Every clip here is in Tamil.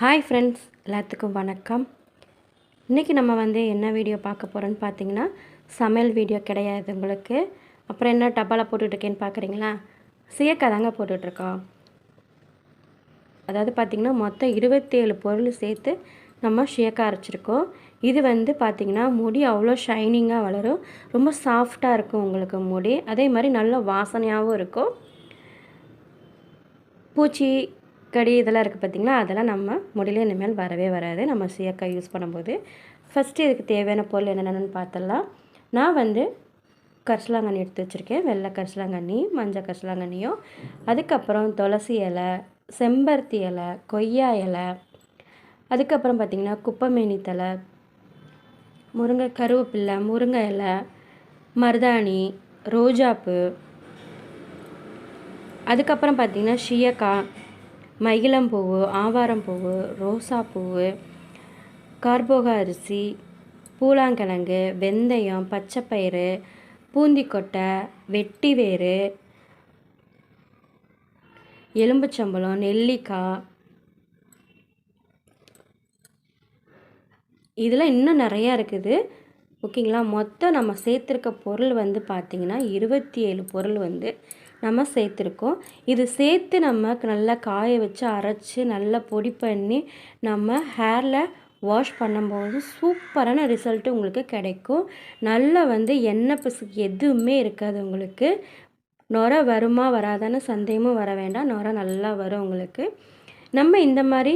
ஹாய் ஃப்ரெண்ட்ஸ் எல்லாத்துக்கும் வணக்கம். இன்றைக்கி நம்ம வந்து என்ன வீடியோ பார்க்க போகிறோன்னு பார்த்தீங்கன்னா சமையல் வீடியோ கிடையாது உங்களுக்கு. அப்புறம் என்ன டப்பாவில் போட்டுட்ருக்கேன்னு பார்க்குறீங்களா? சீயக்காய் தாங்க போட்டுட்ருக்கோம். அதாவது பார்த்திங்கன்னா மொத்தம் இருபத்தேழு பொருள் சேர்த்து நம்ம ஷேக்காக அரைச்சிருக்கோம். இது வந்து பார்த்திங்கன்னா முடி அவ்வளோ ஷைனிங்காக வளரும். ரொம்ப சாஃப்டாக இருக்கும் உங்களுக்கு முடி. அதே மாதிரி நல்ல வாசனையாகவும் இருக்கும். பூச்சி கடி இதெல்லாம் இருக்குது பார்த்திங்களா? அதெல்லாம் நம்ம முடியல இனிமேல் வரவே வராது. நம்ம சீயக்காய் யூஸ் பண்ணும்போது. ஃபஸ்ட்டு இதுக்கு தேவையான பொருள் என்னென்னு பார்த்தலாம் நான் வந்து கரிசலாங்கண்ணி எடுத்து வச்சுருக்கேன். வெள்ளை கரிசலாங்கண்ணி மஞ்சள் கரிசலாங்கண்ணியும். அதுக்கப்புறம் துளசி இலை செம்பருத்தி இலை கொய்யா இலை. அதுக்கப்புறம் பார்த்திங்கன்னா குப்பைமேனி தலை முருங்கை கருவேப்பில்லை முருங்கை இலை மருதாணி ரோஜாப்பு. அதுக்கப்புறம் பார்த்திங்கன்னா ஷியக்காய் மகிழம்பூவு ஆவாரம்பூவு ரோசாப்பூவு கார்போக அரிசி பூலாங்கிழங்கு வெந்தயம் பச்சைப்பயிறு பூந்திக்கொட்டை வெட்டி வேறு எலும்புச்சம்பளம் நெல்லிக்காய். இதில் இன்னும் நிறையா இருக்குது. ஓகேங்களா? மொத்தம் நம்ம சேர்த்துருக்க பொருள் வந்து பார்த்திங்கன்னா இருபத்தி ஏழு பொருள் வந்து நம்ம சேர்த்துருக்கோம். இது சேர்த்து நம்ம நல்லா காய வச்சு அரைச்சி நல்லா பொடி பண்ணி நம்ம ஹேரில் வாஷ் பண்ணும்போது சூப்பரான ரிசல்ட்டு உங்களுக்கு கிடைக்கும். நல்லா வந்து எண்ணெய் பிசுக்கு எதுவுமே இருக்காது உங்களுக்கு. நுர வருமா வராதான்னு சந்தேகமும் வர வேண்டாம். நுர நல்லா வரும் உங்களுக்கு. நம்ம இந்த மாதிரி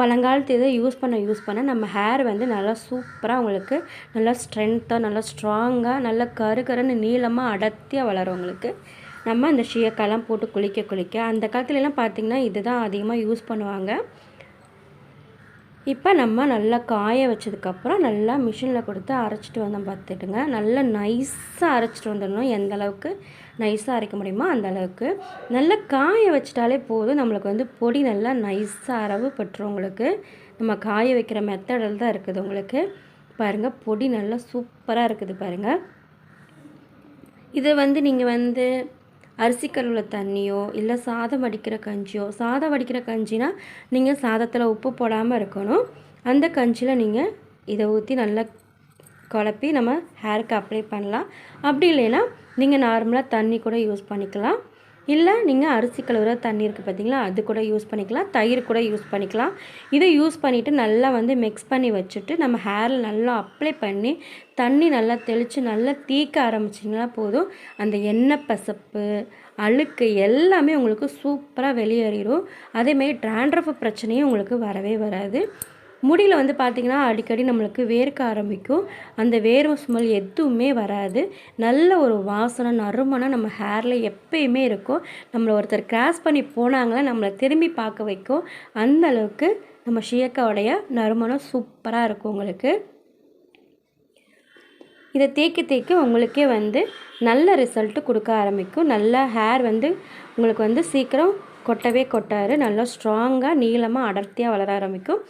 பழங்காலத்து இதை யூஸ் பண்ண யூஸ் பண்ண நம்ம ஹேர் வந்து நல்லா சூப்பராக உங்களுக்கு நல்லா ஸ்ட்ரென்த்தாக நல்லா ஸ்ட்ராங்காக நல்லா கரு கருன்னு நீளமாக அடர்த்தியாக வளரும் உங்களுக்கு. நம்ம அந்த ஷியக்காலாம் போட்டு குளிக்க குளிக்க அந்த காலத்துலலாம் பார்த்திங்கன்னா இதுதான் அதிகமாக யூஸ் பண்ணுவாங்க. இப்போ நம்ம நல்லா காய வச்சதுக்கப்புறம் நல்லா மிஷினில் கொடுத்து அரைச்சிட்டு வந்தோம் பார்த்துட்டுங்க. நல்லா நைஸாக அரைச்சிட்டு வந்துடணும். எந்த அளவுக்கு நைஸாக அரைக்க முடியுமோ அந்த அளவுக்கு. நல்லா காய வச்சிட்டாலே போதும். நம்மளுக்கு வந்து பொடி நல்லா நைஸாக அரவு பட்டுரும் உங்களுக்கு. நம்ம காய வைக்கிற மெத்தடில் தான் இருக்குது உங்களுக்கு. பாருங்கள் பொடி நல்லா சூப்பராக இருக்குது பாருங்கள் இதை வந்து நீங்கள் வந்து அரிசி கழுவில் தண்ணியோ இல்லை சாதம் வடிக்கிற கஞ்சியோ சாதம் வடிக்கிற கஞ்சினா நீங்கள் சாதத்தில் உப்பு போடாமல் இருக்கணும். அந்த கஞ்சியில் நீங்கள் இதை ஊற்றி நல்லா குழப்பி நம்ம ஹேருக்கு அப்ளை பண்ணலாம். அப்படி இல்லைன்னா நீங்கள் நார்மலாக தண்ணி கூட யூஸ் பண்ணிக்கலாம். இல்லை நீங்கள் அரிசி கழுவுற தண்ணி இருக்குது பார்த்தீங்களா அது கூட யூஸ் பண்ணிக்கலாம் தயிர் கூட யூஸ் பண்ணிக்கலாம். இதை யூஸ் பண்ணிவிட்டு நல்லா வந்து மிக்ஸ் பண்ணி வச்சுட்டு நம்ம ஹேரில் நல்லா அப்ளை பண்ணி தண்ணி நல்லா தெளித்து நல்லா தீக்க ஆரம்பிச்சிங்கன்னா போதும். அந்த எண்ணெய் பசப்பு அழுக்கு எல்லாமே உங்களுக்கு சூப்பராக வெளியேறிடும். அதேமாரி ட்ராண்ட்ரஃப் பிரச்சனையும் உங்களுக்கு வரவே வராது. முடியில் வந்து பார்த்திங்கன்னா அடிக்கடி நம்மளுக்கு வேர்க்க ஆரம்பிக்கும். அந்த வேர்வை ஸ்மெல் எதுவுமே வராது. நல்ல ஒரு வாசனை நறுமணம் நம்ம ஹேரில் எப்பயுமே இருக்கும். நம்மளை ஒருத்தர் கிராஸ் பண்ணி போனாங்களே நம்மளை திரும்பி பார்க்க வைக்கும். அந்த அளவுக்கு நம்ம ஷியக்காவுடைய நறுமணம் சூப்பராக இருக்கும் உங்களுக்கு. இதை தேய்க்க தேய்க்க உங்களுக்கே வந்து நல்ல ரிசல்ட்டு கொடுக்க ஆரம்பிக்கும். நல்ல ஹேர் வந்து உங்களுக்கு வந்து சீக்கிரம் கொட்டவே கொட்டாரு நல்லா ஸ்ட்ராங்காக நீளமாக அடர்த்தியாக வளர ஆரம்பிக்கும்.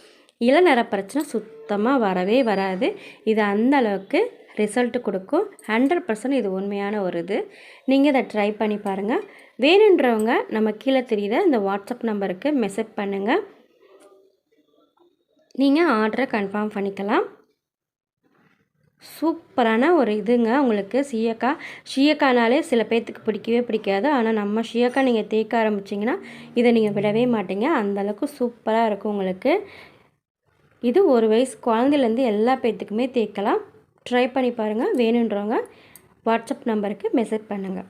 இளநர பிரச்சனை சுத்தமாக வரவே வராது. இது அந்த அளவுக்கு ரிசல்ட்டு கொடுக்கும். ஹண்ட்ரட் பர்சன்ட் இது உண்மையான ஒரு இது. நீங்கள் இதை ட்ரை பண்ணி பாருங்கள் வேணுன்றவங்க நம்ம கீழே தெரியுத இந்த வாட்ஸ்அப் நம்பருக்கு மெசேஜ் பண்ணுங்கள் நீங்கள் ஆர்டரை கன்ஃபார்ம் பண்ணிக்கலாம். சூப்பரான ஒரு இதுங்க உங்களுக்கு சீயக்காய் ஷீயக்கானாலே சில பேர்த்துக்கு பிடிக்கவே பிடிக்காது. ஆனால் நம்ம ஷீயக்காய் நீங்கள் தேய்க்க ஆரம்பிச்சிங்கன்னா இதை நீங்கள் விடவே மாட்டீங்க. அந்தளவுக்கு சூப்பராக இருக்கும் உங்களுக்கு. இது ஒரு வயசு குழந்தைலேருந்து எல்லா பேர்த்துக்குமே தேய்க்கலாம். ட்ரை பண்ணி பாருங்கள் வேணுன்றவங்க வாட்ஸ்அப் நம்பருக்கு மெசேஜ் பண்ணுங்கள்